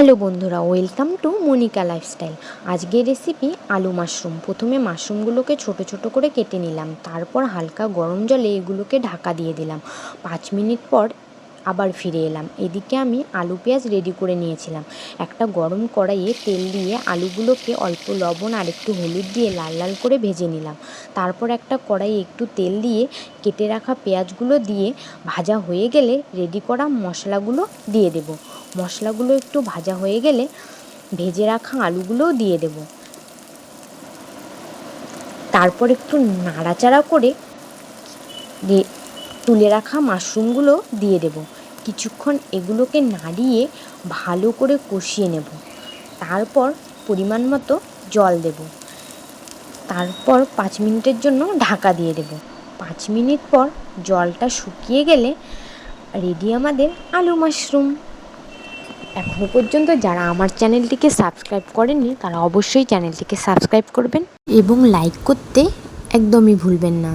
Hello বন্ধুরা, welcome to Monika lifestyle. আজকের recipe আলু মাশরুম। প্রথমে মাশরুমগুলোকে ছোট ছোট করে কেটে নিলাম। তারপর হালকা গরম জলে এগুলোকে ঢাকা দিয়ে দিলাম। পাঁচ মিনিট পর আবার ফিরে এলাম। এদিকে আমি আলু পেঁয়াজ রেডি করে নিয়েছিলাম। একটা গরম কড়াইয়ে তেল দিয়ে আলুগুলোকে অল্প লবণ আর একটু হলুদ দিয়ে লাল লাল করে ভেজে নিলাম। তারপর একটা কড়াইয়ে একটু তেল দিয়ে কেটে রাখা পেঁয়াজগুলো দিয়ে ভাজা হয়ে গেলে রেডি করা মশলাগুলো দিয়ে দেবো। মশলাগুলো একটু ভাজা হয়ে গেলে ভেজে রাখা আলুগুলোও দিয়ে দেব। তারপর একটু নাড়াচাড়া করে তুলে রাখা মাশরুমগুলো দিয়ে দেব। কিছুক্ষণ এগুলোকে নাড়িয়ে ভালো করে কষিয়ে নেব। তারপর পরিমাণ মতো জল দেব। তারপর পাঁচ মিনিটের জন্য ঢাকা দিয়ে দেব। পাঁচ মিনিট পর জলটা শুকিয়ে গেলে রেডি আমাদের আলু মাশরুম। এখনও পর্যন্ত যারা আমার চ্যানেলটিকে সাবস্ক্রাইব করেননি, তারা অবশ্যই চ্যানেলটিকে সাবস্ক্রাইব করবেন এবং লাইক করতে একদমই ভুলবেন না।